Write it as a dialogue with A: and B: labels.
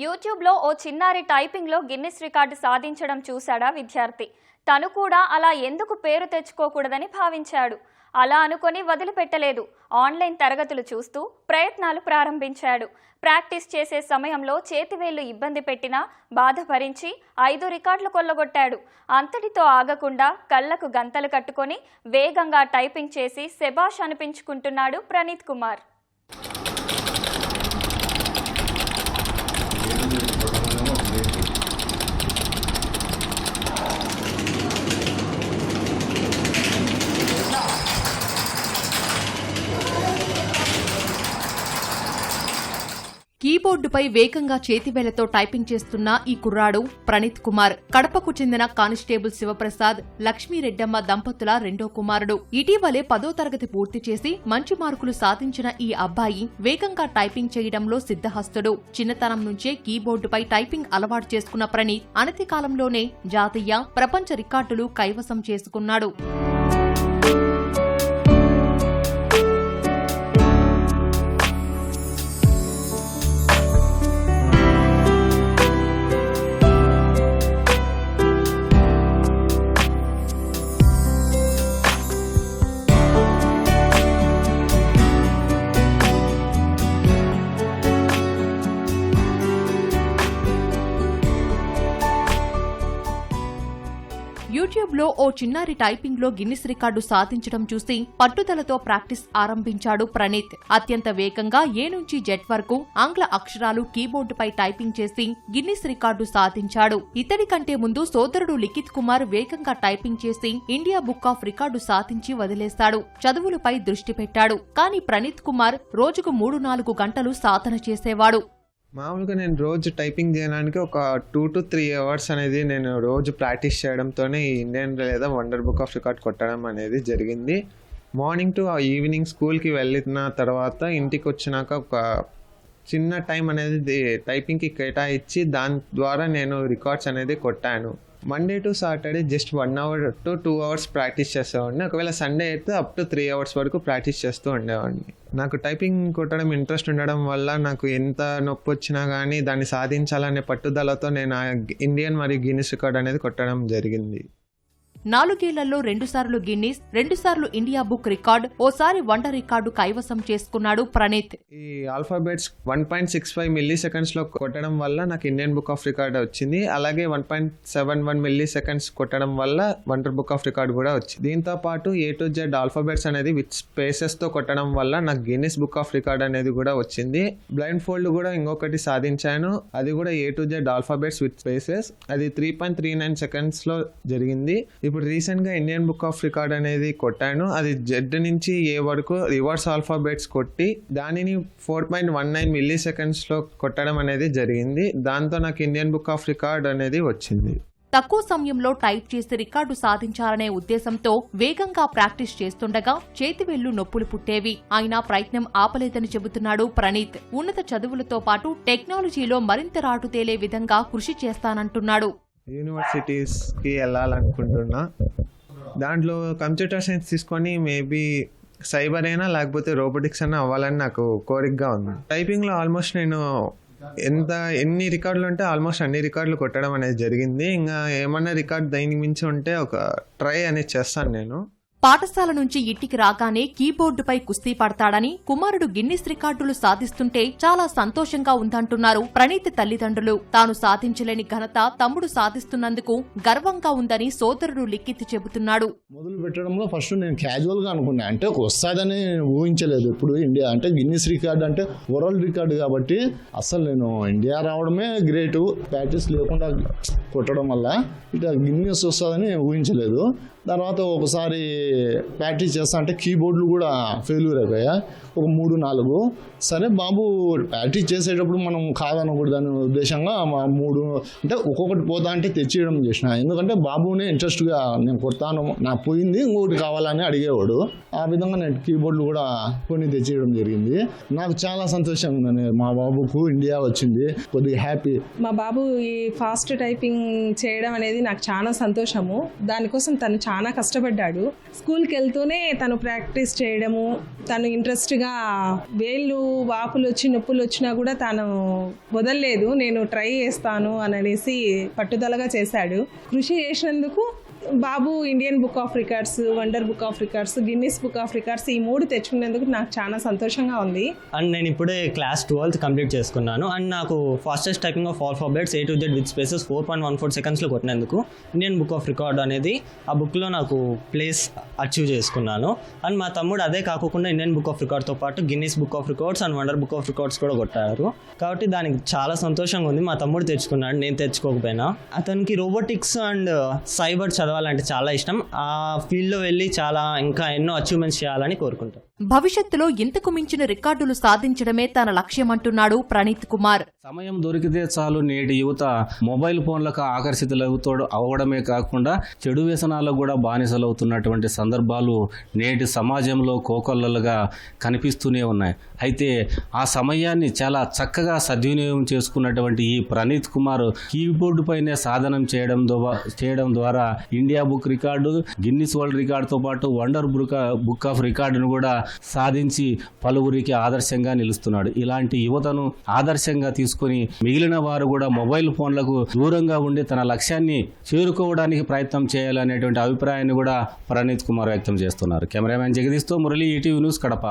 A: యూట్యూబ్లో ఓ చిన్నారి టైపింగ్లో Guinness record సాధించడం చూశాడా విద్యార్థి. తను కూడా అలా ఎందుకు పేరు తెచ్చుకోకూడదని భావించాడు. అలా అనుకొని వదిలిపెట్టలేదు. ఆన్లైన్ తరగతులు చూస్తూ ప్రయత్నాలు ప్రారంభించాడు. ప్రాక్టీస్ చేసే సమయంలో చేతివేళ్ళు ఇబ్బంది పెట్టినా బాధ భరించి ఐదు రికార్డులు కొల్లగొట్టాడు. అంతటితో ఆగకుండా కళ్ళకు గంతలు కట్టుకొని వేగంగా టైపింగ్ చేసి శబాష్ అనిపించుకుంటున్నాడు ప్రణీత్ కుమార్.
B: కీబోర్డుపై వేగంగా చేతివేళ్ళతో టైపింగ్ చేస్తున్న ఈ కుర్రాడు ప్రణీత్ కుమార్. కడపకు చెందిన కానిస్టేబుల్ శివప్రసాద్ లక్ష్మీరెడ్డమ్మ దంపతుల రెండో కుమారుడు. ఇటీవలే పదో తరగతి పూర్తి చేసి మంచి మార్కులు సాధించిన ఈ అబ్బాయి వేగంగా టైపింగ్ చేయడంలో సిద్ధహస్తుడు. చిన్నతనం నుంచే కీబోర్డుపై టైపింగ్ అలవాటు చేసుకున్న ప్రణీత్ అనతి కాలంలోనే జాతీయ ప్రపంచ రికార్డులు కైవసం చేసుకున్నాడు. ఓ చిన్నారి టైపింగ్లో గిన్నిస్ రికార్డు సాధించడం చూసి పట్టుదలతో ప్రాక్టీస్ ఆరంభించాడు ప్రణీత్. అత్యంత వేగంగా ఏ నుంచి జెట్ వరకు ఆంగ్ల అక్షరాలు కీబోర్డుపై టైపింగ్ చేసి గిన్నిస్ రికార్డు సాధించాడు. ఇతడి కంటే ముందు సోదరుడు లిఖిత్ కుమార్ వేగంగా టైపింగ్ చేసి ఇండియా బుక్ ఆఫ్ రికార్డు సాధించి వదిలేశాడు. చదువులపై దృష్టి పెట్టాడు. కానీ ప్రణీత్ కుమార్ రోజుకు మూడు నాలుగు గంటలు సాధన చేసేవాడు.
C: మామూలుగా నేను రోజు టైపింగ్ చేయడానికి ఒక టూ టు త్రీ అవర్స్ అనేది నేను రోజు ప్రాక్టీస్ చేయడంతోనే ఈ ఇండియన్ లేదా వండర్ బుక్ ఆఫ్ రికార్డ్ కొట్టడం అనేది జరిగింది. మార్నింగ్ టు ఈవినింగ్ స్కూల్కి వెళ్ళిన తర్వాత ఇంటికి వచ్చినాక ఒక చిన్న టైం అనేది టైపింగ్కి కేటాయించి దాని ద్వారా నేను రికార్డ్స్ అనేది కొట్టాను. Monday to Saturday just one hour to two hours practice చేసేవాడిని. ఒకవేళ సండే అయితే అప్ టు త్రీ అవర్స్ వరకు ప్రాక్టీస్ చేస్తూ ఉండేవాడిని. నాకు టైపింగ్ కొట్టడం ఇంట్రెస్ట్ ఉండడం వల్ల నాకు ఎంత నొప్పి వచ్చినా కానీ దాన్ని సాధించాలనే పట్టుదలతో నేను ఇండియన్ మరియు గినిస్ రికార్డ్ అనేది కొట్టడం జరిగింది.
B: నాలుగేళ్ళలో రెండుసార్లు గిన్నీస్ రెండుసార్లు ఇండియా బుక్ రికార్డ్ ఓసారి వండర్ రికార్డు కైవసం చేసుకున్నాడు ప్రణీత్.
C: ఈ alphabets one point six five milli సెకండ్స్లో కొట్టడం వల్ల నాకు ఇండియన్ బుక్ ఆఫ్ రికార్డ్ వచ్చింది. అలాగే one point seven one milliseconds కొట్టడం వల్ల వండర్ బుక్ ఆఫ్ రికార్డ్ కూడా వచ్చింది. దీంతో పాటు ఏ టు జెడ్ ఆల్ఫాబెట్స్ అనేది విత్ స్పేసెస్తో కొట్టడం వల్ల నాకు గిన్నీస్ బుక్ ఆఫ్ రికార్డ్ అనేది కూడా వచ్చింది. బ్లైండ్ ఫోల్డ్ కూడా ఇంకొకటి సాధించాను. అది కూడా A to Z alphabets with spaces. అది త్రీ పాయింట్ త్రీ నైన్ సెకండ్స్లో జరిగింది. ఇప్పుడు రీసెంట్గా ఇండియన్ బుక్ ఆఫ్ రికార్డ్ అనేది కొట్టాను. అది జెడ్ నుంచి ఏ వరకు రివర్స్ ఆల్ఫాబెట్స్ కొట్టి దానిని four point one nine milli సెకండ్స్లో కొట్టడం అనేది జరిగింది. దాంతో నాకు ఇండియన్ బుక్ ఆఫ్ రికార్డ్ అనేది వచ్చింది.
B: తక్కువ సమయంలో టైప్ చేసి రికార్డు సాధించాలనే ఉద్దేశంతో వేగంగా ప్రాక్టీస్ చేస్తుండగా చేతివేళ్ళు నొప్పులు పుట్టేవి. ఆయన ప్రయత్నం ఆపలేదని చెబుతున్నాడు ప్రణీత్. ఉన్నత చదువులతో పాటు టెక్నాలజీలో మరింత రాటుతేలే విధంగా కృషి చేస్తానంటున్నాడు.
C: యూనివర్సిటీస్కి వెళ్ళాలనుకుంటున్నా. దాంట్లో కంప్యూటర్ సైన్స్ తీసుకొని మేబీ సైబర్ అయినా లేకపోతే రోబోటిక్స్ అయినా అవ్వాలని నాకు కోరికగా ఉంది. టైపింగ్లో ఆల్మోస్ట్ నేను ఎంత ఎన్ని రికార్డులు ఉంటే ఆల్మోస్ట్ అన్ని రికార్డులు కొట్టడం అనేది జరిగింది. ఇంకా ఏమన్నా రికార్డ్ దానికి మించి ఉంటే ఒక ట్రై అనేది చేస్తాను నేను.
B: పాఠశాల నుంచి ఇంటికి రాగానే కీబోర్డుపై కుస్తీ పడతాడని కుమారుడు గిన్నిస్ రికార్డులు సాధిస్తుంటే చాలా సంతోషంగా ఉందంటున్నారు ప్రణీతి తల్లిదండ్రులు. తాను సాధించలేని ఘనత తమ్ముడు సాధిస్తున్నందుకు గర్వంగా ఉందని సోదరుడు లిఖిత్ చెబుతున్నాడు.
D: మొదలు పెట్టడంలో ఫస్ట్ నేను క్యాజువల్గా అనుకున్నా అంటే వస్తుందని ఊహించలేదు. ఇప్పుడు ఇండియా అంటే గిన్నిస్ రికార్డ్ అంటే వరల్డ్ రికార్డు కాబట్టి అసలు నేను ఇండియా రావడమే గ్రేట్. ప్రాక్టీస్ లేకుండా కొట్టడం వల్ల ఇట్లా గిన్నిస్ వస్తుందని ఊహించలేదు. తర్వాత ఒకసారి ప్రాక్టీస్ చేస్తా అంటే కీబోర్డ్లు కూడా ఫెయిల్యూర్ అయిపోయా ఒక మూడు నాలుగు. సరే బాబు ప్రాక్టీస్ చేసేటప్పుడు మనం కాదనకూడదు అనే ఉద్దేశంగా మా మూడు అంటే ఒక్కొక్కటి పోతా అంటే తెచ్చేయడం చేసిన. ఎందుకంటే బాబునే ఇంట్రెస్ట్గా నేను కొడతాను నాకు పోయింది ఇంకొకటి కావాలని అడిగేవాడు. ఆ విధంగా నేను కీబోర్డ్లు కూడా కొన్ని తెచ్చియడం జరిగింది. నాకు చాలా సంతోషంగా ఉంది మా బాబుకు ఇండియా వచ్చింది కొద్దిగా హ్యాపీ.
E: మా బాబు ఈ ఫాస్ట్ టైపింగ్ చేయడం అనేది నాకు చాలా సంతోషము. దానికోసం తను చాలా కష్టపడ్డాడు. స్కూల్కి వెళ్తూనే తను ప్రాక్టీస్ చేయడము తను ఇంట్రెస్ట్గా వేళ్ళు వాపులు వచ్చి నొప్పులు వచ్చినా కూడా తను వదలలేదు. నేను ట్రై చేస్తాను అని అనేసి పట్టుదలగా చేశాడు. కృషి చేసినందుకు బాబు Indian book of records wonder book of records Guinness book of records ఈ మూడు తెచ్చుకునేందుకు నాకు చాలా సంతోషంగా ఉంది.
F: అండ్ నేను ఇప్పుడే క్లాస్ ట్వెల్త్ కంప్లీట్ చేసుకున్నాను. అండ్ నాకు fastest typing of alphabets A to Z with spaces four point one four సెకండ్స్లో కొట్టినందుకు ఇండియన్ బుక్ ఆఫ్ రికార్డ్ అనేది ఆ బుక్లో నాకు ప్లేస్ అచీవ్ చేసుకున్నాను. అండ్ మా తమ్ముడు అదే కాకుండా ఇండియన్ బుక్ ఆఫ్ రికార్డ్తో పాటు Guinness book of records and wonder book of records కూడా కొట్టారు. కాబట్టి దానికి చాలా సంతోషంగా ఉంది. మా తమ్ముడు తెచ్చుకున్నాడు. నేను తెచ్చుకోకపోయినా. అతనికి రోబోటిక్స్ అండ్ సైబర్ చదవాలంటే చాలా ఇష్టం. ఆ ఫీల్డ్లో వెళ్ళి చాలా ఇంకా ఎన్నో అచీవ్మెంట్స్ చేయాలని కోరుకుంటాను
B: భవిష్యత్తులో ఇంతకు మించిన రికార్డులు సాధించడమే తన లక్ష్యమంటున్నాడు ప్రణీత్ కుమార్.
G: సమయం దొరికితే చాలు నేటి యువత మొబైల్ ఫోన్లకు ఆకర్షితులవుతాడు అవడమే కాకుండా చెడు వ్యసనాలకు కూడా బానిసలవుతున్నటువంటి సందర్భాలు నేటి సమాజంలో కోకొల్లలుగా కనిపిస్తూనే ఉన్నాయి. అయితే ఆ సమయాన్ని చాలా చక్కగా సద్వినియోగం చేసుకున్నటువంటి ఈ ప్రణీత్ కుమార్ కీబోర్డు పైనే సాధనం చేయడం చేయడం ద్వారా India book record Guinness world రికార్డుతో పాటు వండర్ బుక్ బుక్ ఆఫ్ రికార్డును కూడా సాధించి పలువురికి ఆదర్శంగా నిలుస్తున్నాడు. ఇలాంటి యువతను ఆదర్శంగా తీసుకొని మిగిలిన వారు కూడా మొబైల్ ఫోన్లకు దూరంగా ఉండి తన లక్ష్యాన్ని చేరుకోవడానికి ప్రయత్నం చేయాలనేటువంటి అభిప్రాయాన్ని కూడా ప్రణీత్ కుమార్ వ్యక్తం చేస్తున్నారు. కెమెరామ్యాన్ జగదీష్తో మురళి ఈటీవీ న్యూస్ కడప.